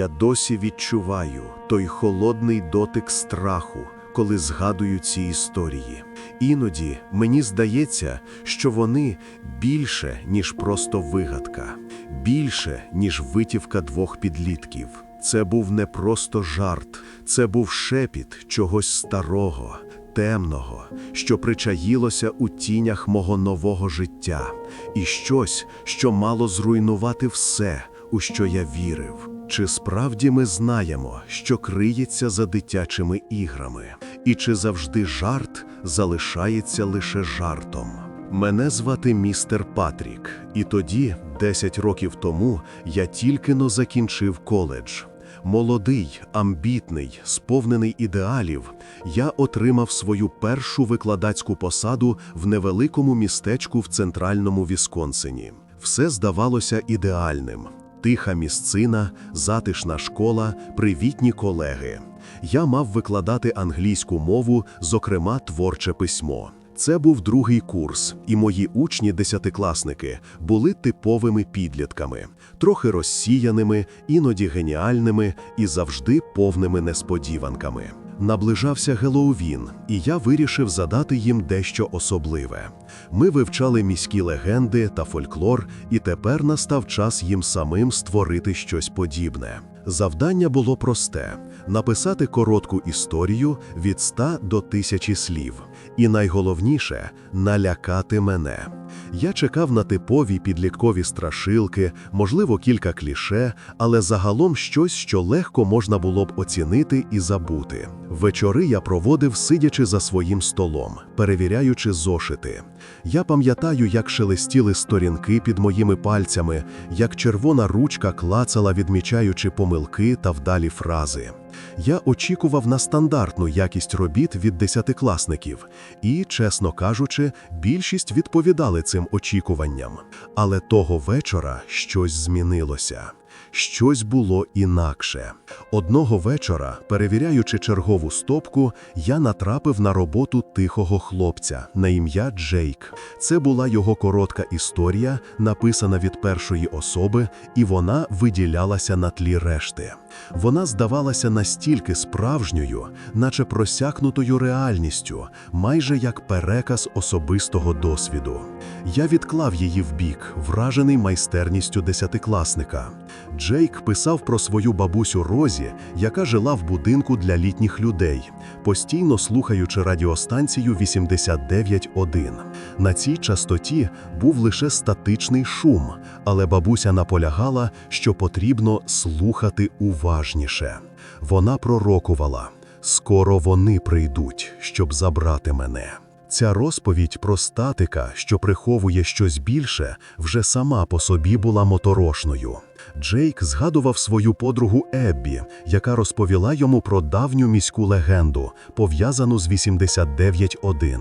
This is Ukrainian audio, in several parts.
Я досі відчуваю той холодний дотик страху, коли згадую ці історії. Іноді мені здається, що вони більше, ніж просто вигадка, більше, ніж витівка двох підлітків. Це був не просто жарт, це був шепіт чогось старого, темного, що причаїлося у тінях мого нового життя, і щось, що мало зруйнувати все, у що я вірив. Чи справді ми знаємо, що криється за дитячими іграми, і чи завжди жарт залишається лише жартом? Мене звати містер Патрік, і тоді, 10 років тому, я тільки но закінчив коледж. Молодий, амбітний, сповнений ідеалів, я отримав свою першу викладацьку посаду в невеликому містечку в центральному Вісконсині. Все здавалося ідеальним. Тиха місцина, затишна школа, привітні колеги. Я мав викладати англійську мову, зокрема творче письмо. Це був другий курс, і мої учні-десятикласники були типовими підлітками, трохи розсіяними, іноді геніальними і завжди повними несподіванками. Наближався Геловін, і я вирішив задати їм дещо особливе. Ми вивчали міські легенди та фольклор, і тепер настав час їм самим створити щось подібне. Завдання було просте: написати коротку історію від 100 до 1000 слів. І найголовніше налякати мене. Я чекав на типові підліткові страшилки, можливо, кілька кліше, але загалом щось, що легко можна було б оцінити і забути. Вечори я проводив, сидячи за своїм столом, перевіряючи зошити. Я пам'ятаю, як шелестіли сторінки під моїми пальцями, як червона ручка клацала, відмічаючи помилки та вдалі фрази. Я очікував на стандартну якість робіт від десятикласників, і, чесно кажучи, більшість відповідали цим очікуванням. Але того вечора щось змінилося. Щось було інакше. Одного вечора, перевіряючи чергову стопку, я натрапив на роботу тихого хлопця на ім'я Джейк. Це була його коротка історія, написана від першої особи, і вона виділялася на тлі решти. Вона здавалася настільки справжньою, наче просякнутою реальністю, майже як переказ особистого досвіду. Я відклав її вбік, вражений майстерністю десятикласника. Джейк писав про свою бабусю Розі, яка жила в будинку для літніх людей, постійно слухаючи радіостанцію 89.1. На цій частоті був лише статичний шум, але бабуся наполягала, що потрібно слухати уважніше. Вона пророкувала: скоро вони прийдуть, щоб забрати мене. Ця розповідь про статика, що приховує щось більше, вже сама по собі була моторошною. Джейк згадував свою подругу Еббі, яка розповіла йому про давню міську легенду, пов'язану з 89.1.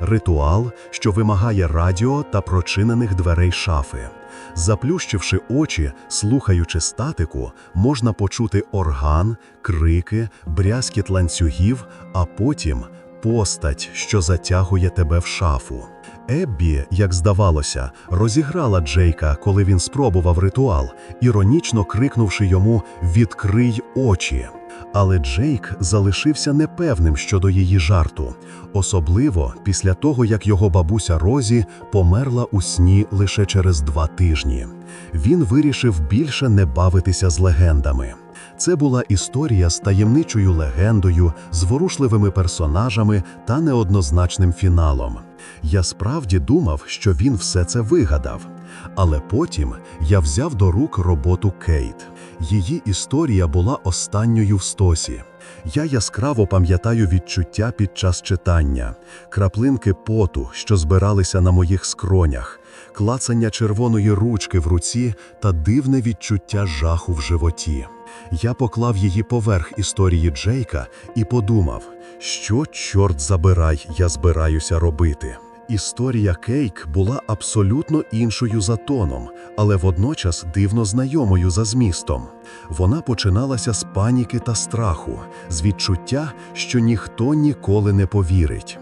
Ритуал, що вимагає радіо та прочинених дверей шафи. Заплющивши очі, слухаючи статику, можна почути орган, крики, брязкіт ланцюгів, а потім постать, що затягує тебе в шафу. Еббі, як здавалося, розіграла Джейка, коли він спробував ритуал, іронічно крикнувши йому Відкрий очі. Але Джейк залишився непевним щодо її жарту, особливо після того, як його бабуся Розі померла у сні лише через два тижні. Він вирішив більше не бавитися з легендами. Це була історія з таємничою легендою, зворушливими персонажами та неоднозначним фіналом. Я справді думав, що він все це вигадав. Але потім я взяв до рук роботу Кейт. Її історія була останньою в стосі. Я яскраво пам'ятаю відчуття під час читання, краплинки поту, що збиралися на моїх скронях, клацання червоної ручки в руці та дивне відчуття жаху в животі. Я поклав її поверх історії Джейка і подумав, що, чорт забирай, я збираюся робити. Історія Кейк була абсолютно іншою за тоном, але водночас дивно знайомою за змістом. Вона починалася з паніки та страху, з відчуття, що ніхто ніколи не повірить.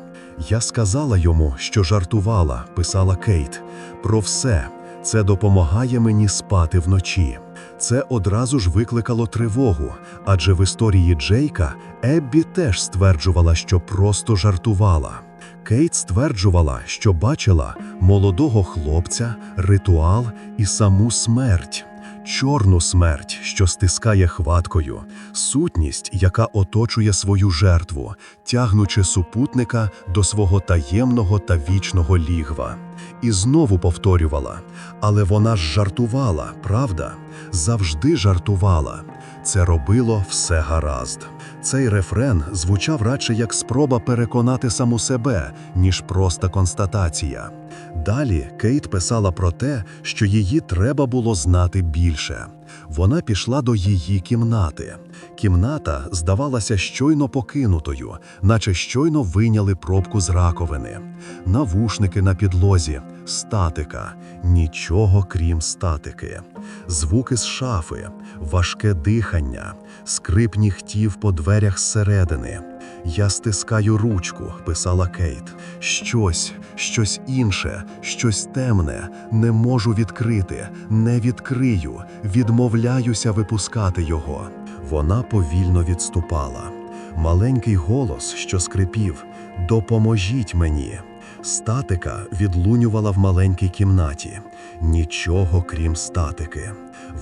Я сказала йому, що жартувала, писала Кейт, про все. Це допомагає мені спати вночі. Це одразу ж викликало тривогу, адже в історії Джейка Еббі теж стверджувала, що просто жартувала. Кейт стверджувала, що бачила молодого хлопця, ритуал і саму смерть. Чорну смерть, що стискає хваткою, сутність, яка оточує свою жертву, тягнучи супутника до свого таємного та вічного лігва. І знову повторювала: але вона ж жартувала, правда? Завжди жартувала. Це робило все гаразд. Цей рефрен звучав радше як спроба переконати саму себе, ніж проста констатація. Далі Кейт писала про те, що її треба було знати більше. Вона пішла до її кімнати. Кімната здавалася щойно покинутою, наче щойно вийняли пробку з раковини. Навушники на підлозі, статика, нічого крім статики. Звуки з шафи, важке дихання, скрип нігтів по дверях зсередини. Я стискаю ручку, писала Кейт. Щось, щось інше, щось темне, не можу відкрити, не відкрию, відмовляюся випускати його. Вона повільно відступала. Маленький голос, що скрипів: Допоможіть мені. Статика відлунювала в маленькій кімнаті. Нічого крім статики.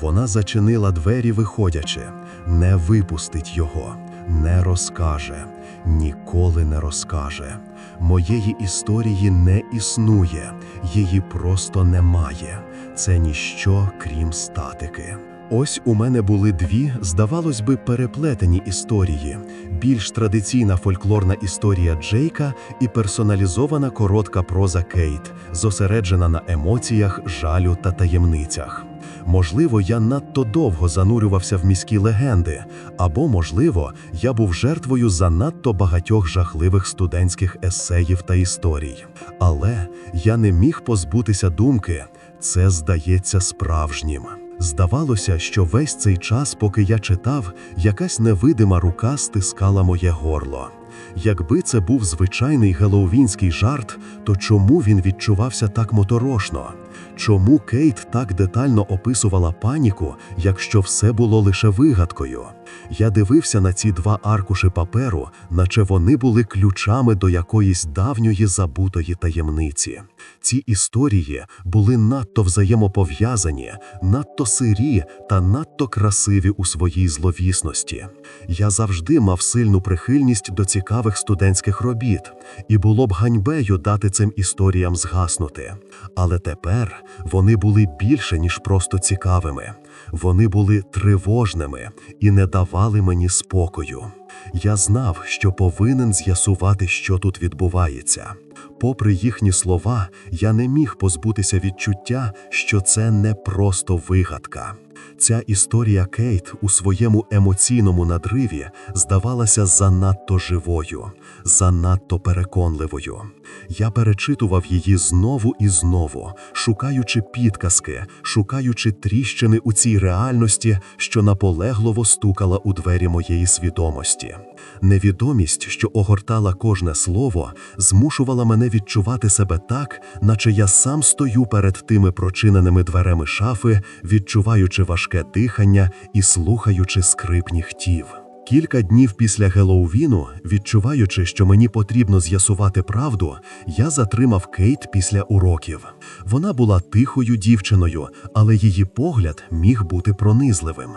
Вона зачинила двері, виходячи, не випустить його, не розкаже, ніколи не розкаже. Моєї історії не існує, її просто немає. Це ніщо крім статики. Ось у мене були дві, здавалось би, переплетені історії: більш традиційна фольклорна історія Джейка і персоналізована коротка проза Кейт, зосереджена на емоціях, жалю та таємницях. Можливо, я надто довго занурювався в міські легенди, або, можливо, я був жертвою занадто багатьох жахливих студентських есеїв та історій. Але я не міг позбутися думки, це здається справжнім. Здавалося, що весь цей час, поки я читав, якась невидима рука стискала моє горло. Якби це був звичайний геловінський жарт, то чому він відчувався так моторошно? Чому Кейт так детально описувала паніку, якщо все було лише вигадкою? Я дивився на ці два аркуші паперу, наче вони були ключами до якоїсь давньої забутої таємниці. Ці історії були надто взаємопов'язані, надто сирі та надто красиві у своїй зловісності. Я завжди мав сильну прихильність до цікавих студентських робіт, і було б ганьбею дати цим історіям згаснути. Але тепер вони були більше, ніж просто цікавими. Вони були тривожними і не давали мені спокою. Я знав, що повинен з'ясувати, що тут відбувається. Попри їхні слова, я не міг позбутися відчуття, що це не просто вигадка. Ця історія Кейт у своєму емоційному надриві здавалася занадто живою, занадто переконливою. Я перечитував її знову і знову, шукаючи підказки, шукаючи тріщини у цій реальності, що наполегливо стукала у двері моєї свідомості. Невідомість, що огортала кожне слово, змушувала мене відчувати себе так, наче я сам стою перед тими прочиненими двереми шафи, відчуваючи важке дихання і слухаючи скрип нігтів. Кілька днів після Геловіну, відчуваючи, що мені потрібно з'ясувати правду, я затримав Кейт після уроків. Вона була тихою дівчиною, але її погляд міг бути пронизливим.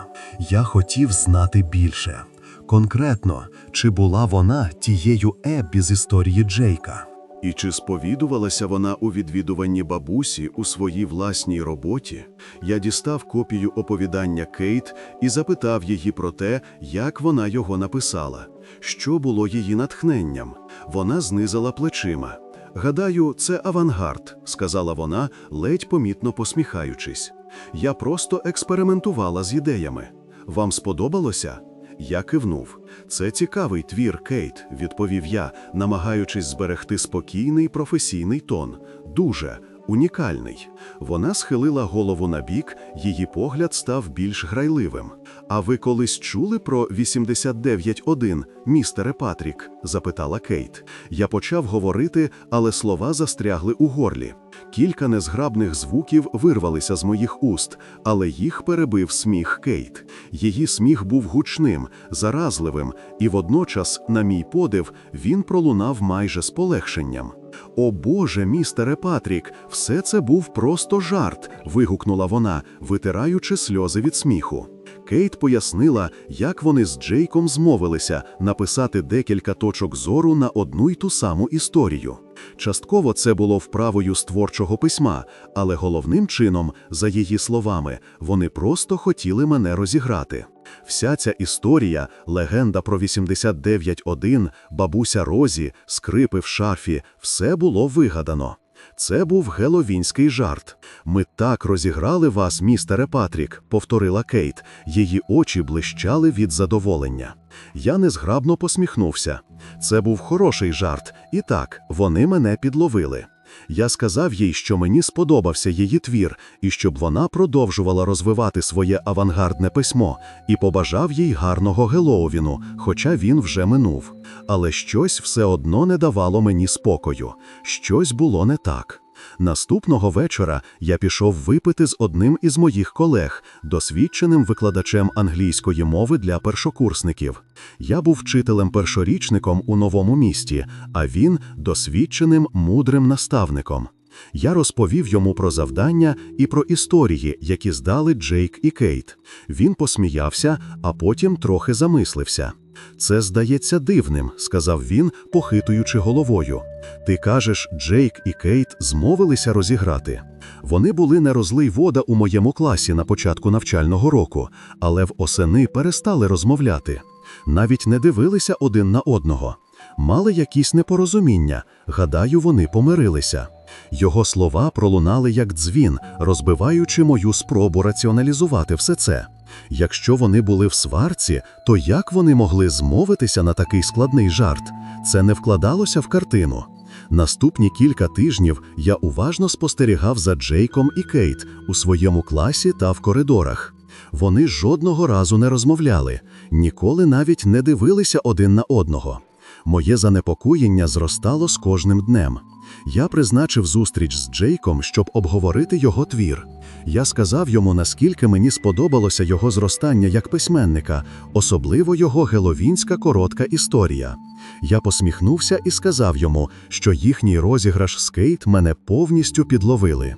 Я хотів знати більше. Конкретно, чи була вона тією Еббі з історії Джейка? І чи сповідувалася вона у відвідуванні бабусі у своїй власній роботі? Я дістав копію оповідання Кейт і запитав її про те, як вона його написала, що було її натхненням. Вона знизала плечима. Гадаю, це авангард, сказала вона, ледь помітно посміхаючись. Я просто експериментувала з ідеями. Вам сподобалося? Я кивнув. Це цікавий твір, Кейт, відповів я, намагаючись зберегти спокійний професійний тон. Дуже, унікальний. Вона схилила голову на бік, її погляд став більш грайливим. А ви колись чули про 89.1, містере Патрік? запитала Кейт. Я почав говорити, але слова застрягли у горлі. Кілька незграбних звуків вирвалися з моїх уст, але їх перебив сміх Кейт. Її сміх був гучним, заразливим, і водночас, на мій подив, він пролунав майже з полегшенням. О Боже, містере Патрік, все це був просто жарт. вигукнула вона, витираючи сльози від сміху. Кейт пояснила, як вони з Джейком змовилися написати декілька точок зору на одну й ту саму історію. Частково це було вправою з творчого письма, але головним чином, за її словами, вони просто хотіли мене розіграти. Вся ця історія, легенда про 89.1, бабуся Розі, скрипи в шафі, все було вигадано. Це був геловінський жарт. Ми так розіграли вас, містере Патрік, повторила Кейт. Її очі блищали від задоволення. Я незграбно посміхнувся. Це був хороший жарт, і так, вони мене підловили. Я сказав їй, що мені сподобався її твір, і щоб вона продовжувала розвивати своє авангардне письмо, і побажав їй гарного Гелоувіну, хоча він вже минув. Але щось все одно не давало мені спокою, щось було не так. Наступного вечора я пішов випити з одним із моїх колег, досвідченим викладачем англійської мови для першокурсників. Я був вчителем-першорічником у новому місті, а він досвідченим мудрим наставником. Я розповів йому про завдання і про історії, які здали Джейк і Кейт. Він посміявся, а потім трохи замислився. Це здається дивним, сказав він, похитуючи головою. Ти кажеш, Джейк і Кейт змовилися розіграти. Вони були не розлий вода у моєму класі на початку навчального року, але в осени перестали розмовляти. Навіть не дивилися один на одного. Мали якісь непорозуміння. Гадаю, вони помирилися. Його слова пролунали як дзвін, розбиваючи мою спробу раціоналізувати все це. Якщо вони були в сварці, то як вони могли змовитися на такий складний жарт? Це не вкладалося в картину. Наступні кілька тижнів я уважно спостерігав за Джейком і Кейт у своєму класі та в коридорах. Вони жодного разу не розмовляли, ніколи навіть не дивилися один на одного. Моє занепокоєння зростало з кожним днем. Я призначив зустріч з Джейком, щоб обговорити його твір. Я сказав йому, наскільки мені сподобалося його зростання як письменника, особливо його геловінська коротка історія. Я посміхнувся і сказав йому, що їхній розіграш з Кейт мене повністю підловили.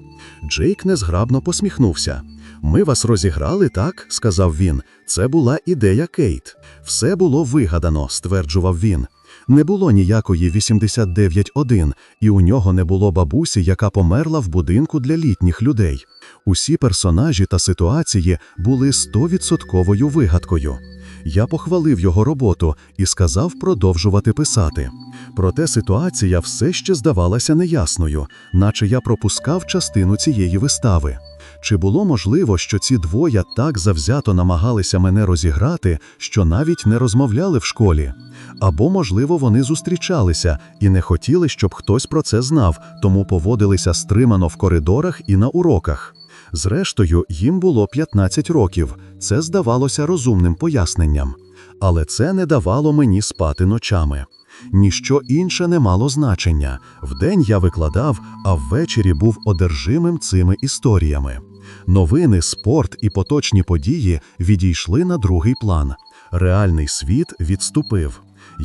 Джейк незграбно посміхнувся. Ми вас розіграли, так? сказав він. Це була ідея Кейт. Все було вигадано, стверджував він. Не було ніякої 89.1, і у нього не було бабусі, яка померла в будинку для літніх людей. Усі персонажі та ситуації були стовідсотковою вигадкою. Я похвалив його роботу і сказав продовжувати писати. Проте ситуація все ще здавалася неясною, наче я пропускав частину цієї вистави. Чи було можливо, що ці двоє так завзято намагалися мене розіграти, що навіть не розмовляли в школі? Або, можливо, вони зустрічалися і не хотіли, щоб хтось про це знав, тому поводилися стримано в коридорах і на уроках. Зрештою, їм було 15 років, це здавалося розумним поясненням. Але це не давало мені спати ночами. Ніщо інше не мало значення. Вдень я викладав, а ввечері був одержимим цими історіями. Новини, спорт і поточні події відійшли на другий план. Реальний світ відступив.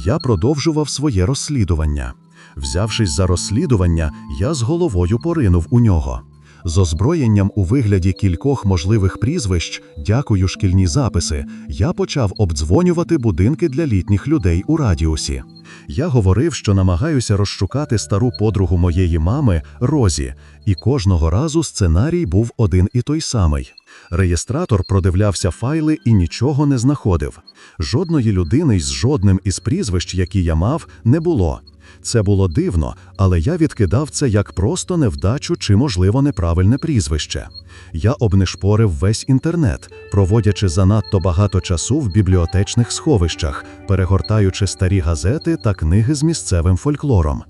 Я продовжував своє розслідування. Взявшись за розслідування, я з головою поринув у нього. З озброєнням у вигляді кількох можливих прізвищ, дякую шкільні записи, я почав обдзвонювати будинки для літніх людей у радіусі. Я говорив, що намагаюся розшукати стару подругу моєї мами Розі, і кожного разу сценарій був один і той самий. Реєстратор продивлявся файли і нічого не знаходив. Жодної людини з жодним із прізвищ, які я мав, не було. Це було дивно, але я відкидав це як просто невдачу чи, можливо, неправильне прізвище. Я обнишпорив весь інтернет, проводячи занадто багато часу в бібліотечних сховищах, перегортаючи старі газети та книги з місцевим фольклором.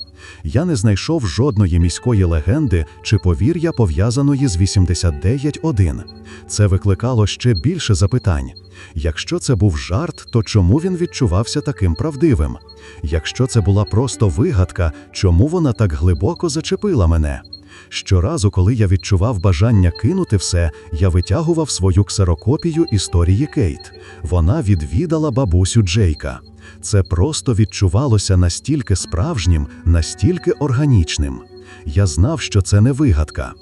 Я не знайшов жодної міської легенди чи повір'я пов'язаної з 89.1. Це викликало ще більше запитань. Якщо це був жарт, то чому він відчувався таким правдивим? Якщо це була просто вигадка, чому вона так глибоко зачепила мене? Щоразу, коли я відчував бажання кинути все, я витягував свою ксерокопію історії Кейт. Вона відвідала бабусю Джейка. Це просто відчувалося настільки справжнім, настільки органічним. Я знав, що це не вигадка.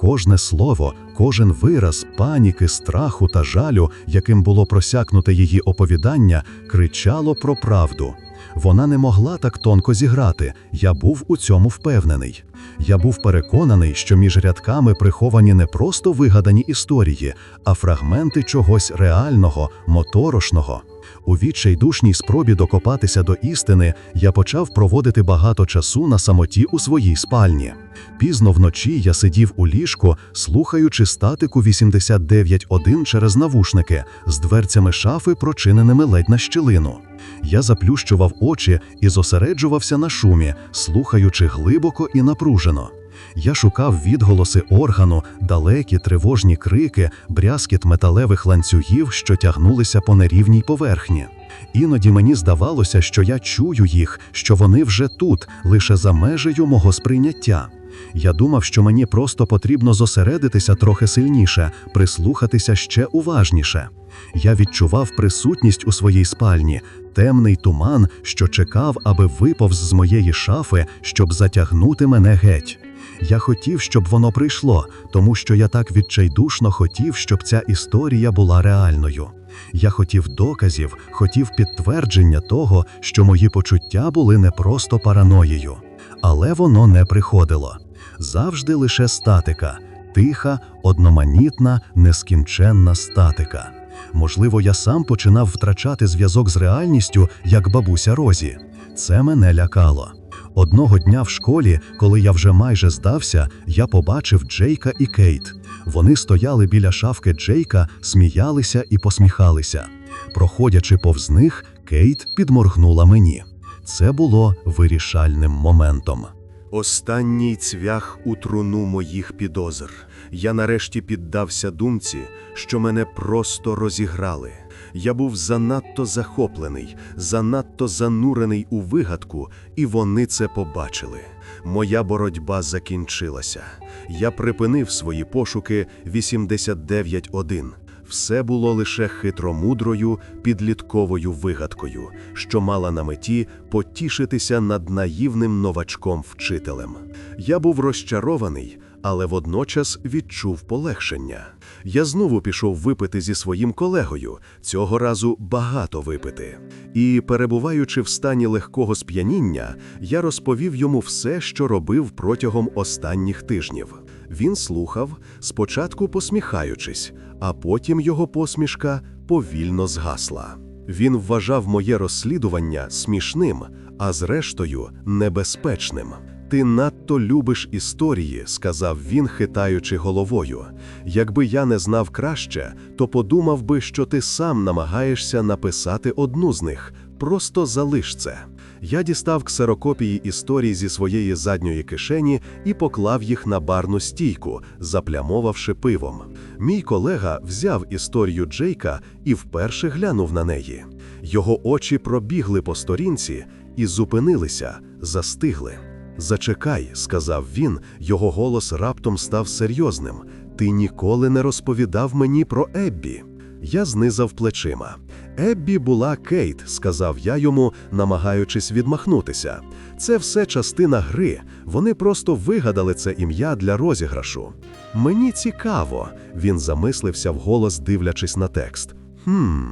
Кожне слово, кожен вираз паніки, страху та жалю, яким було просякнуте її оповідання, кричало про правду. Вона не могла так тонко зіграти, я був у цьому впевнений. Я був переконаний, що між рядками приховані не просто вигадані історії, а фрагменти чогось реального, моторошного. У відчайдушній спробі докопатися до істини я почав проводити багато часу на самоті у своїй спальні. Пізно вночі я сидів у ліжку, слухаючи статику 89.1 через навушники з дверцями шафи, прочиненими ледь на щілину. Я заплющував очі і зосереджувався на шумі, слухаючи глибоко і напружено. Я шукав відголоси органу, далекі тривожні крики, брязкіт металевих ланцюгів, що тягнулися по нерівній поверхні. Іноді мені здавалося, що я чую їх, що вони вже тут, лише за межею мого сприйняття. Я думав, що мені просто потрібно зосередитися трохи сильніше, прислухатися ще уважніше. Я відчував присутність у своїй спальні, темний туман, що чекав, аби виповз з моєї шафи, щоб затягнути мене геть. Я хотів, щоб воно прийшло, тому що я так відчайдушно хотів, щоб ця історія була реальною. Я хотів доказів, хотів підтвердження того, що мої почуття були не просто параноєю. Але воно не приходило. Завжди лише статика, тиха, одноманітна, нескінченна статика. Можливо, я сам починав втрачати зв'язок з реальністю, як бабуся Розі. Це мене лякало. Одного дня в школі, коли я вже майже здався, я побачив Джейка і Кейт. Вони стояли біля шафки Джейка, сміялися і посміхалися. Проходячи повз них, Кейт підморгнула мені. Це було вирішальним моментом. Останній цвях у труну моїх підозр. Я нарешті піддався думці, що мене просто розіграли. Я був занадто захоплений, занадто занурений у вигадку, і вони це побачили. Моя боротьба закінчилася. Я припинив свої пошуки 89.1. Все було лише хитромудрою підлітковою вигадкою, що мала на меті потішитися над наївним новачком-вчителем. Я був розчарований, але водночас відчув полегшення. Я знову пішов випити зі своїм колегою, цього разу багато випити. І, перебуваючи в стані легкого сп'яніння, я розповів йому все, що робив протягом останніх тижнів. Він слухав, спочатку посміхаючись, а потім його посмішка повільно згасла. Він вважав моє розслідування смішним, а зрештою небезпечним. Ти надто любиш історії, сказав він, хитаючи головою. Якби я не знав краще, то подумав би, що ти сам намагаєшся написати одну з них. Просто залиш це. Я дістав ксерокопії історій зі своєї задньої кишені і поклав їх на барну стійку, заплямовавши пивом. Мій колега взяв історію Джейка і вперше глянув на неї. Його очі пробігли по сторінці і зупинилися, застигли. Зачекай, сказав він, його голос раптом став серйозним. Ти ніколи не розповідав мені про Еббі. Я знизав плечима. Еббі була Кейт, сказав я йому, намагаючись відмахнутися. Це все частина гри. Вони просто вигадали це ім'я для розіграшу. Мені цікаво, він замислився вголос, дивлячись на текст. Хм.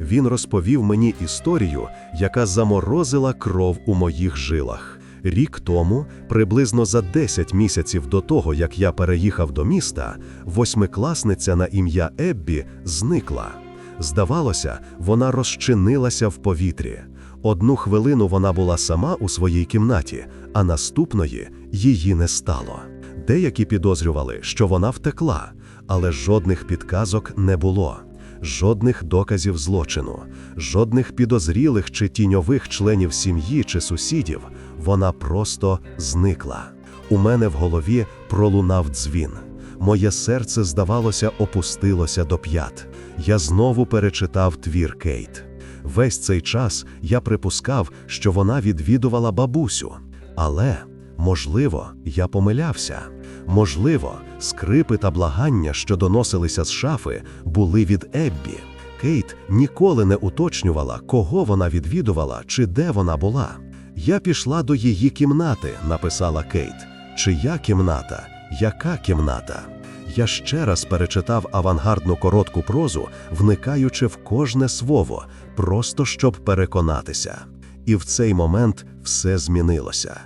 Він розповів мені історію, яка заморозила кров у моїх жилах. Рік тому, приблизно за 10 місяців до того, як я переїхав до міста, восьмикласниця на ім'я Еббі зникла. Здавалося, вона розчинилася в повітрі. Одну хвилину вона була сама у своїй кімнаті, а наступної її не стало. Деякі підозрювали, що вона втекла, але жодних підказок не було. Жодних доказів злочину, жодних підозрілих чи тіньових членів сім'ї чи сусідів. Вона просто зникла. У мене в голові пролунав дзвін. Моє серце, здавалося, опустилося до п'ят. Я знову перечитав твір Кейт. Весь цей час я припускав, що вона відвідувала бабусю. Але, можливо, я помилявся. Можливо, скрипи та благання, що доносилися з шафи, були від Еббі. Кейт ніколи не уточнювала, кого вона відвідувала чи де вона була. Я пішла до її кімнати, написала Кейт. Чия кімната? Яка кімната? Я ще раз перечитав авангардну коротку прозу, вникаючи в кожне слово, просто щоб переконатися. І в цей момент все змінилося.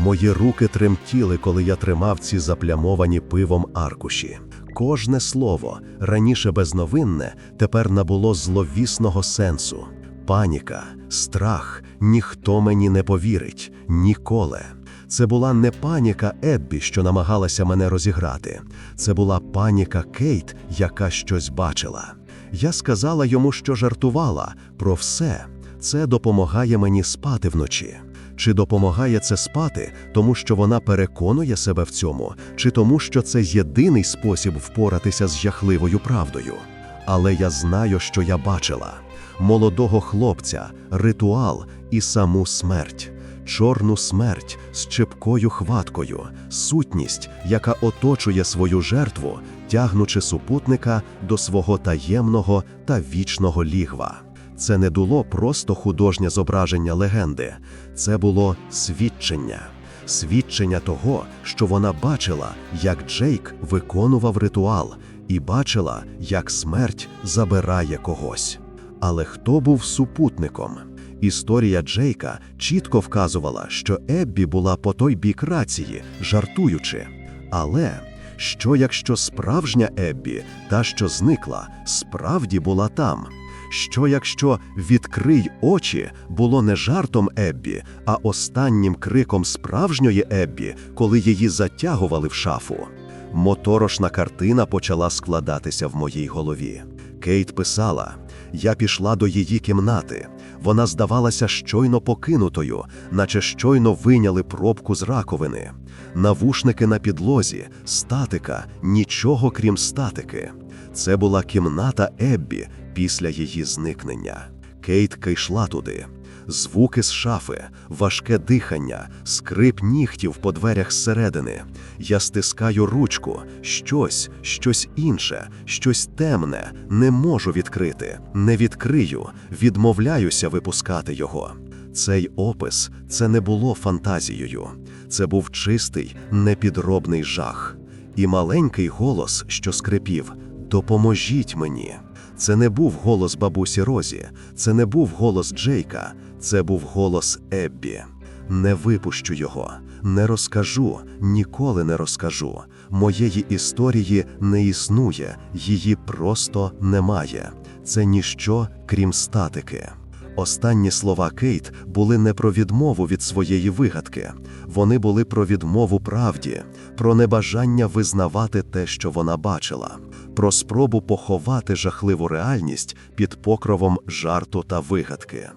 Мої руки тремтіли, коли я тримав ці заплямовані пивом аркуші. Кожне слово, раніше безновинне, тепер набуло зловісного сенсу. Паніка, страх, ніхто мені не повірить, ніколи. Це була не паніка Еббі, що намагалася мене розіграти. Це була паніка Кейт, яка щось бачила. Я сказала йому, що жартувала про все. Це допомагає мені спати вночі. Чи допомагає це спати, тому що вона переконує себе в цьому, чи тому, що це єдиний спосіб впоратися з жахливою правдою? Але я знаю, що я бачила молодого хлопця, ритуал і саму смерть, чорну смерть з чіпкою хваткою, сутність, яка оточує свою жертву, тягнучи супутника до свого таємного та вічного лігва. Це не було просто художнє зображення легенди, це було свідчення. Свідчення того, що вона бачила, як Джейк виконував ритуал, і бачила, як смерть забирає когось. Але хто був супутником? Історія Джейка чітко вказувала, що Еббі була по той бік рації, жартуючи. Але що якщо справжня Еббі, та що зникла, справді була там? Що якщо відкрий очі було не жартом Еббі, а останнім криком справжньої Еббі, коли її затягували в шафу? Моторошна картина почала складатися в моїй голові. Кейт писала: Я пішла до її кімнати. Вона здавалася щойно покинутою, наче щойно виняли пробку з раковини. Навушники на підлозі, статика, нічого крім статики. Це була кімната Еббі після її зникнення. Кейт йшла туди. Звуки з шафи, важке дихання, скрип нігтів по дверях зсередини. Я стискаю ручку, щось, щось інше, щось темне, не можу відкрити, не відкрию, відмовляюся випускати його. Цей опис це не було фантазією, це був чистий, непідробний жах. І маленький голос, що скрипів: Допоможіть мені. Це не був голос бабусі Розі, це не був голос Джейка, це був голос Еббі. Не випущу його, не розкажу, ніколи не розкажу. Моєї історії не існує, її просто немає. Це ніщо, крім статики. Останні слова Кейт були не про відмову від своєї вигадки, вони були про відмову правді, про небажання визнавати те, що вона бачила, про спробу поховати жахливу реальність під покровом жарту та вигадки.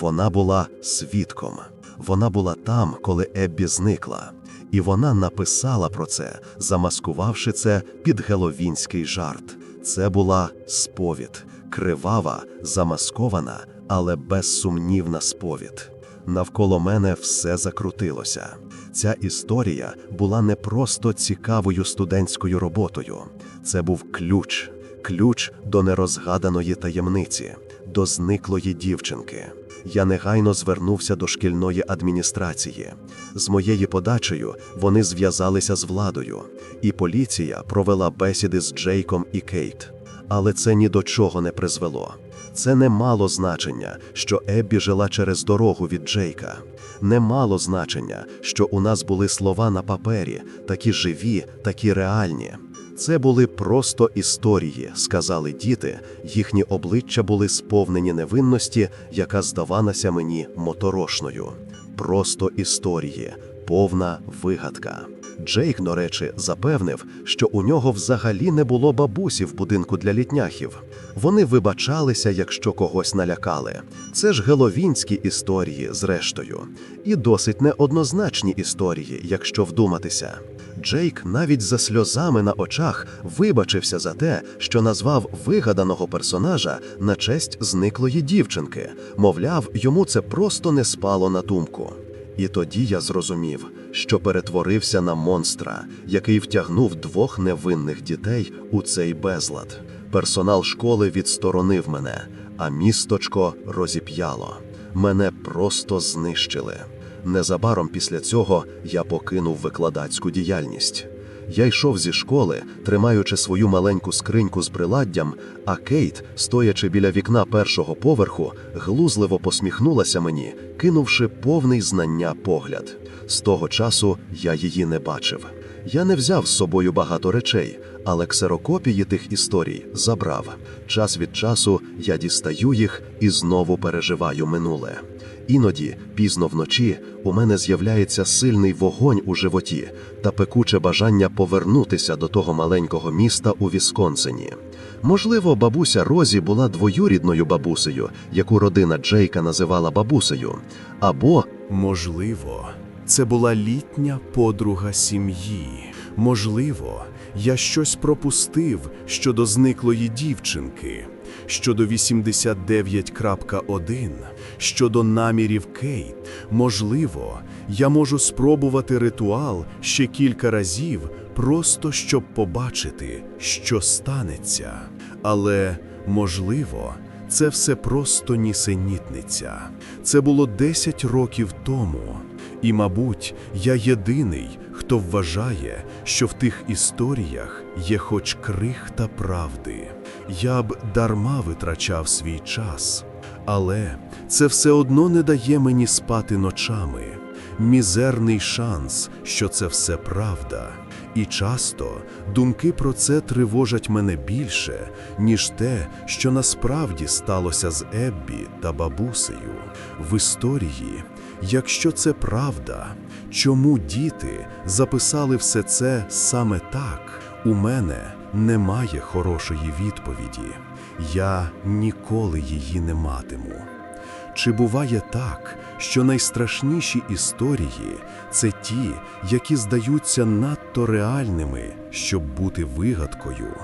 Вона була свідком. Вона була там, коли Еббі зникла, і вона написала про це, замаскувавши це під геловінський жарт. Це була сповідь, кривава, замаскована, але безсумнівна сповідь. Навколо мене все закрутилося. Ця історія була не просто цікавою студентською роботою, це був ключ, ключ до нерозгаданої таємниці, до зниклої дівчинки. Я негайно звернувся до шкільної адміністрації. З моєю подачею вони зв'язалися з владою, і поліція провела бесіди з Джейком і Кейт. Але це ні до чого не призвело. Це не мало значення, що Еббі жила через дорогу від Джейка. Не мало значення, що у нас були слова на папері, такі живі, такі реальні. Це були просто історії, сказали діти. Їхні обличчя були сповнені невинності, яка здавалася мені моторошною. Просто історії, повна вигадка. Джейк, до речі, запевнив, що у нього взагалі не було бабусі в будинку для літняхів. Вони вибачалися, якщо когось налякали. Це ж геловінські історії, зрештою, і досить неоднозначні історії, якщо вдуматися. Джейк навіть за сльозами на очах вибачився за те, що назвав вигаданого персонажа на честь зниклої дівчинки. Мовляв, йому це просто не спало на думку. І тоді я зрозумів, що перетворився на монстра, який втягнув двох невинних дітей у цей безлад. Персонал школи відсторонив мене, а місточко розіп'яло. Мене просто знищили. Незабаром після цього я покинув викладацьку діяльність. Я йшов зі школи, тримаючи свою маленьку скриньку з приладдям, а Кейт, стоячи біля вікна першого поверху, глузливо посміхнулася мені, кинувши повний знання погляд. З того часу я її не бачив. Я не взяв з собою багато речей, але ксерокопії тих історій забрав. Час від часу я дістаю їх і знову переживаю минуле. Іноді, пізно вночі, у мене з'являється сильний вогонь у животі та пекуче бажання повернутися до того маленького міста у Вісконсині. Можливо, бабуся Розі була двоюрідною бабусею, яку родина Джейка називала бабусею, або Можливо, це була літня подруга сім'ї. Можливо, я щось пропустив щодо зниклої дівчинки, щодо 89.1, щодо намірів Кейт. Можливо, я можу спробувати ритуал ще кілька разів, просто щоб побачити, що станеться. Але, можливо, це все просто нісенітниця. Це було 10 років тому. І, мабуть, я єдиний, хто вважає, що в тих історіях є хоч крихта правди. Я б дарма витрачав свій час, але це все одно не дає мені спати ночами. Мізерний шанс, що це все правда. І часто думки про це тривожать мене більше, ніж те, що насправді сталося з Еббі та бабусею. В історії, якщо це правда, чому діти записали все це саме так? У мене немає хорошої відповіді. Я ніколи її не матиму. Чи буває так, що найстрашніші історії це ті, які здаються надто реальними, щоб бути вигадкою?